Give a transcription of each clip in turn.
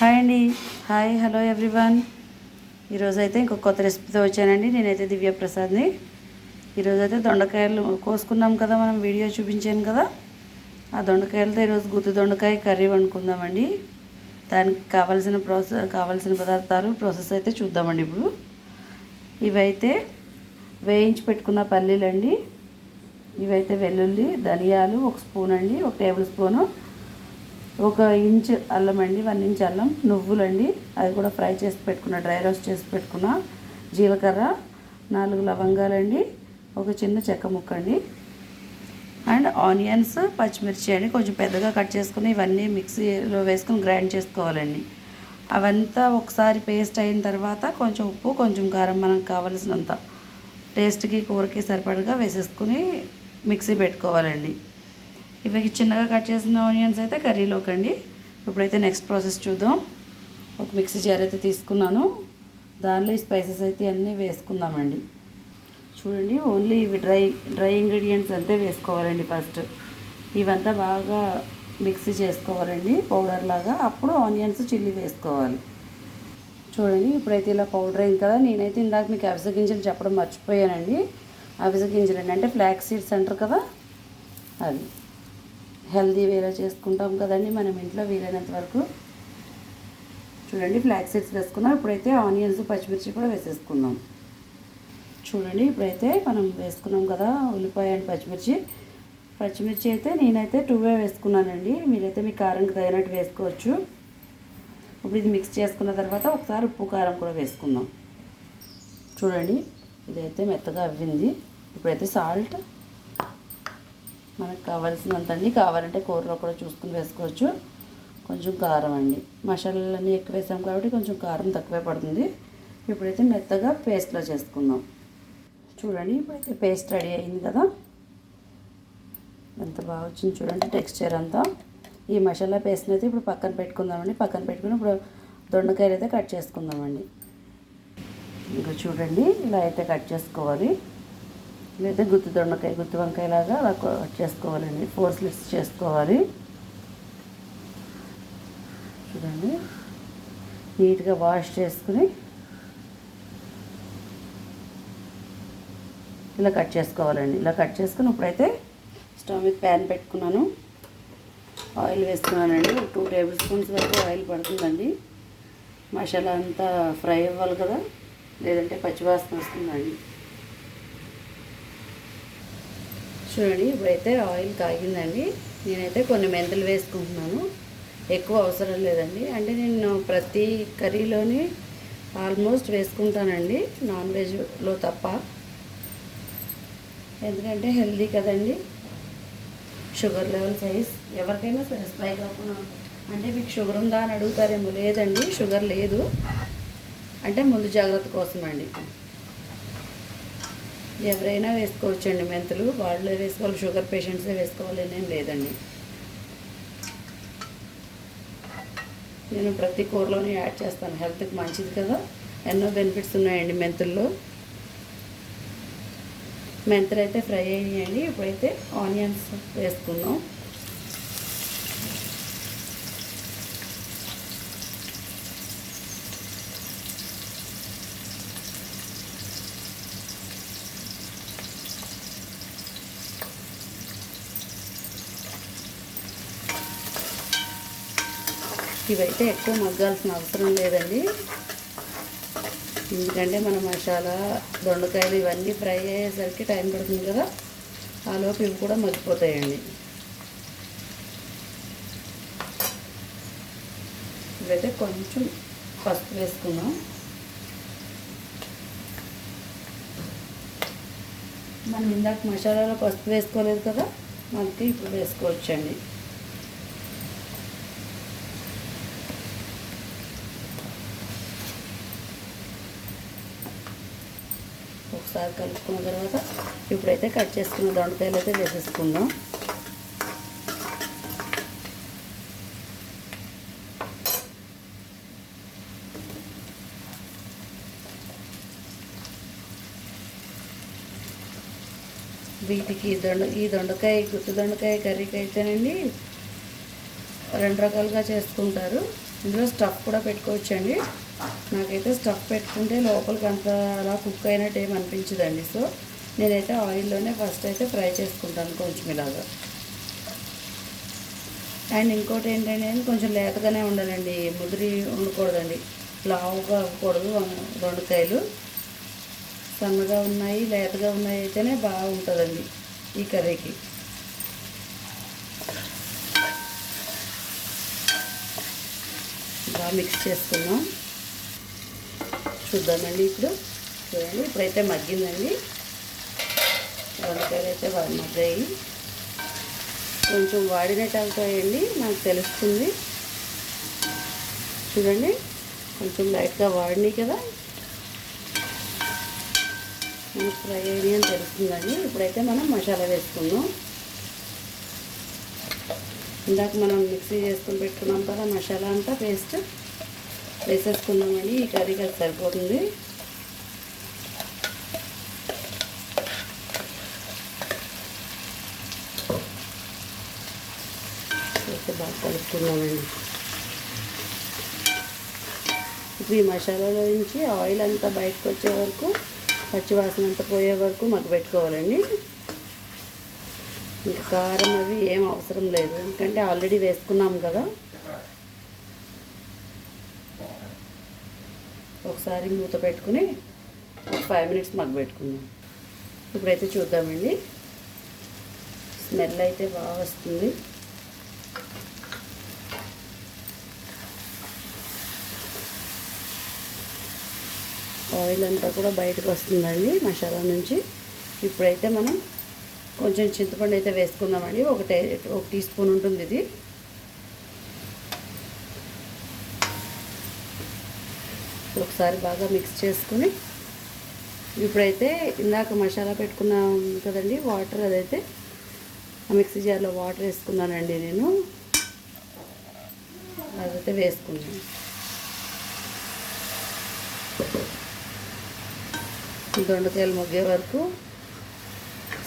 Hi అండి. Hi hello everyone. ఈరోజైతే అయితే ఇంకొక కొత్త రెసిపీతో వచ్చానండి. నేనైతే దివ్య ప్రసాద్ని. దొండకాయలు కోసుకున్నాం కదా మనం వీడియో చూపించాను కదా. ఆ దొండకాయలతో ఈరోజు గుత్తి దొండకాయ కర్రీ వండుకుందామండి. దానికి కావాల్సిన ప్రాసెస్ కావాల్సిన పదార్థాలు ప్రాసెస్ అయితే చూద్దామండి ఇప్పుడు. ఇవైతే వేయించి పెట్టుకున్న పల్లీలండి. ఇవైతే వెల్లుల్లి ధనియాలు ఒక స్పూన్ అండి ఒక టేబుల్ స్పూను. ఒక ఇంచ్ అల్లం అండి వన్ ఇంచ్ అల్లం నువ్వులండి అది కూడా ఫ్రై చేసి పెట్టుకున్న డ్రై రోస్ట్ చేసి పెట్టుకున్న. జీలకర్ర నాలుగు లవంగాలండి ఒక చిన్న చెక్క ముక్క అండి. అండ్ ఆనియన్స్ పచ్చిమిర్చి అండి కొంచెం పెద్దగా కట్ చేసుకుని ఇవన్నీ మిక్సీలో వేసుకుని గ్రైండ్ చేసుకోవాలండి. అవంతా ఒకసారి పేస్ట్ అయిన తర్వాత కొంచెం ఉప్పు కొంచెం కారం మనకు కావలసినంత. టేస్ట్కి కూరకి సరిపడగా వేసేసుకుని మిక్సీ పెట్టుకోవాలండి. ఇవి చిన్నగా కట్ చేసిన ఆనియన్స్ అయితే కర్రీలోకి అండి. ఇప్పుడైతే నెక్స్ట్ ప్రాసెస్ చూద్దాం. ఒక మిక్సీ జార్ అయితే తీసుకున్నాను. దానిలో ఈ స్పైసెస్ అయితే అన్నీ వేసుకుందామండి. చూడండి ఓన్లీ ఇవి డ్రై డ్రై ఇంగ్రీడియంట్స్ అంతే వేసుకోవాలండి ఫస్ట్ ఇవంతా బాగా మిక్సీ చేసుకోవాలండి పౌడర్ లాగా. అప్పుడు ఆనియన్స్ చిల్లీ వేసుకోవాలి. చూడండి ఇప్పుడైతే ఇలా పౌడర్ అయింది కదా. నేనైతే ఇందాక మీకు అవిసె గింజలు చెప్పడం మర్చిపోయానండి. అవిస గింజలు అంటే ఫ్లాక్ సీడ్స్ అంటారు కదా? అది హెల్దీ వేరే చేసుకుంటాం కదండి మనం ఇంట్లో వీలైనంత వరకు. చూడండి ఫ్లాక్ సీడ్స్ వేసుకున్నాం. ఇప్పుడైతే ఆనియన్స్ పచ్చిమిర్చి కూడా వేసేసుకుందాం. చూడండి ఇప్పుడైతే మనం వేసుకున్నాం కదా ఉల్లిపాయ అండ్ పచ్చిమిర్చి. పచ్చిమిర్చి అయితే నేనైతే టూవే వేసుకున్నానండి. మీరైతే మీ కారంకి తగినట్టు వేసుకోవచ్చు. ఇప్పుడు ఇది మిక్స్ చేసుకున్న తర్వాత ఒకసారి ఉప్పు కారం కూడా వేసుకుందాం. చూడండి ఇదైతే మెత్తగా అవ్వింది. ఇప్పుడైతే సాల్ట్ మనకు కావాల్సినంత అండి కావాలంటే కూరలో కూడా చూసుకుని వేసుకోవచ్చు. కొంచెం కారం అండి. మసాలాలన్నీ ఎక్కువ వేసాం కాబట్టి కొంచెం కారం తక్కువే పడుతుంది. ఇప్పుడైతే మెత్తగా పేస్ట్లో చేసుకుందాం. చూడండి ఇప్పుడైతే పేస్ట్ రెడీ అయింది కదా. ఎంత బాగా వచ్చింది చూడండి టెక్స్చర్ అంతా. ఈ మసాలా పేస్ట్ని అయితే ఇప్పుడు పక్కన పెట్టుకుందామండి. పక్కన పెట్టుకుని ఇప్పుడు దొండకాయలు అయితే కట్ చేసుకుందామండి. ఇంకా చూడండి ఇలా అయితే కట్ చేసుకోవాలి. లేదా గుత్తి దొండకాయ గుత్తి వంకాయ లాగా అలా కట్ చేసుకోవాలండి. ఫోర్ స్లిప్స్ చేసుకోవాలి. చూడండి. నీట్గా వాష్ చేసుకుని ఇలా కట్ చేసుకోవాలండి. ఇలా కట్ చేసుకుని ఇప్పుడైతే స్టవ్ మీద ప్యాన్ పెట్టుకున్నాను. ఆయిల్ వేసుకున్నానండి ఒక టూ టేబుల్ స్పూన్స్ వరకు ఆయిల్ పడుతుందండి. మసాలా అంతా ఫ్రై అవ్వాలి కదా. లేదంటే పచ్చివాసన వస్తుందండి. చూడండి ఇప్పుడైతే ఆయిల్ కాగిందండి. నేనైతే కొన్ని మెంతులు వేసుకుంటున్నాను. ఎక్కువ అవసరం లేదండి. అంటే నేను ప్రతి కర్రీలోని ఆల్మోస్ట్ వేసుకుంటానండి. నాన్ వెజ్లో తప్ప. ఎందుకంటే హెల్దీ కదండి. Sugar level size. ఎవరికైనా సరే స్పై కాకుండా అంటే మీకు షుగర్ ఉందా అని అడుగుతారేమో లేదండి. షుగర్ లేదు. అంటే ముందు జాగ్రత్త కోసం అండి ఎవరైనా వేసుకోవచ్చండి మెంతులు. వాళ్ళే వేసుకోవాలి. షుగర్ పేషెంట్సే వేసుకోవాలి అనేం లేదండి. నేను ప్రతి కూరలోనే యాడ్ చేస్తాను. హెల్త్కి మంచిది కదా. ఎన్నో బెనిఫిట్స్ ఉన్నాయండి మెంతుల్లో. మెంతులు అయితే ఫ్రై అయ్యాయండి ఇప్పుడైతే ఆనియన్స్ వేసుకుందాం. ఇవైతే ఎక్కువ మగ్గాల్సిన అవసరం లేదండి. ఎందుకంటే మన మసాలా దొండకాయలు ఇవన్నీ ఫ్రై అయ్యేసరికి టైం పడుతుంది కదా. ఆ లోపు ఇవి కూడా మగ్గిపోతాయండి. ఇవైతే కొంచెం పసుపు వేసుకుందాం. మనం ఇందాక మసాలాలో పసుపు వేసుకోలేదు కదా మనకి ఇప్పుడు వేసుకోవచ్చండి. ఒకసారి కలుపుకున్న తర్వాత ఇప్పుడైతే కట్ చేసుకున్న దొండకాయలు అయితే వేసేసుకుందాం. వీటికి దొండ ఈ దొండకాయ గుత్తి దొండకాయ కర్రీకి అయితేనండి రెండు రకాలుగా చేసుకుంటారు. ఇందులో స్టఫ్ కూడా పెట్టుకోవచ్చండి. నాకైతే స్టఫ్ పెట్టుకుంటే లోపలికి అంత అలా కుక్ అయినట్టు ఏమి అనిపించదండి. సో నేనైతే ఆయిల్లోనే ఫస్ట్ అయితే ఫ్రై చేసుకుంటాను కొంచెం ఇలాగా. అండ్ ఇంకోటి ఏంటంటే కొంచెం లేతగానే ఉండాలండి. ముదిరి ఉండకూడదండి. లావుగా అవ్వకూడదు. దొండకాయలు సన్నగా ఉన్నాయి లేతగా ఉన్నాయి అయితేనే బాగుంటుందండి ఈ కర్రీకి. బాగా మిక్స్ చేసుకున్నాం చూద్దామండి ఇప్పుడు. చూడండి ఇప్పుడైతే మగ్గిందండి. వంకాయలు అయితే బాగా మగ్గాయి. కొంచెం వాడినట్టు అవుతాయండి నాకు తెలుస్తుంది. చూడండి కొంచెం లైట్గా వాడినాయి కదా. మనకు ఫ్రై అయ్యి అని తెలుస్తుందండి. ఇప్పుడైతే మనం మసాలా వేసుకుందాం. ఇందాక మనం మిక్సీ చేసుకుని పెట్టుకున్నాం కదా మసాలా అంతా పేస్ట్. వేసేసుకున్నామండి ఈ కర్రీకి అది సరిపోతుంది. బాగా కలుపుకున్నామండి ఇప్పుడు ఈ మసాలాలో నుంచి ఆయిల్ అంతా బయటకు వచ్చే వరకు పచ్చివాసన అంతా పోయే వరకు మాకు పెట్టుకోవాలండి. ఇంకా కారం అవి ఏం అవసరం లేదు. ఎందుకంటే ఆల్రెడీ వేసుకున్నాం కదా. ఒకసారి మూత పెట్టుకుని ఒక ఫైవ్ మినిట్స్ మగ్గ పెట్టుకుందాం. ఇప్పుడైతే చూద్దామండి. స్మెల్ అయితే బాగా వస్తుంది. ఆయిల్ అంతా కూడా బయటకు వస్తుందండి మసాలా నుంచి. ఇప్పుడైతే మనం కొంచెం చింతపండు అయితే వేసుకుందామండి. ఒక టే ఒక టీ స్పూన్ ఉంటుంది ఇది. ఒకసారి బాగా మిక్స్ చేసుకుని ఇప్పుడైతే ఇందాక మసాలా పెట్టుకున్నాం కదండి వాటర్ అదైతే ఆ మిక్సీ జార్లో వాటర్ వేసుకున్నానండి నేను. అదైతే వేసుకున్నాను. దొండకాయలు మొగ్గే వరకు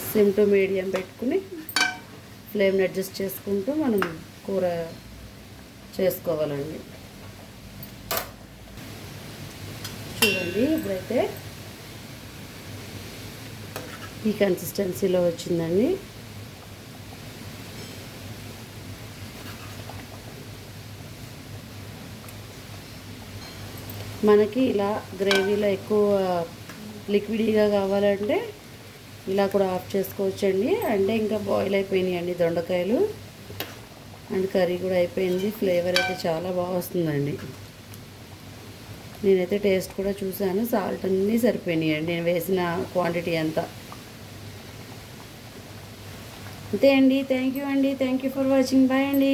సిమ్ టు మీడియం పెట్టుకుని ఫ్లేమ్ని అడ్జస్ట్ చేసుకుంటూ మనం కూర చేసుకోవాలండి. చూడండి ఇప్పుడైతే ఈ కన్సిస్టెన్సీలో వచ్చిందండి. మనకి ఇలా గ్రేవీలో ఎక్కువ లిక్విడ్గా కావాలంటే ఇలా కూడా ఆఫ్ చేసుకోవచ్చండి. అంటే ఇంకా బాయిల్ అయిపోయినాయి అండి దొండకాయలు. అండ్ కర్రీ కూడా అయిపోయింది. ఫ్లేవర్ అయితే చాలా బాగా వస్తుందండి. నేనైతే టేస్ట్ కూడా చూశాను. సాల్ట్ అన్నీ సరిపోయినాయి అండి. నేను వేసిన క్వాంటిటీ అంతా. అంతే అండి. థ్యాంక్ యూ అండి. Thank you for watching. Bye అండి.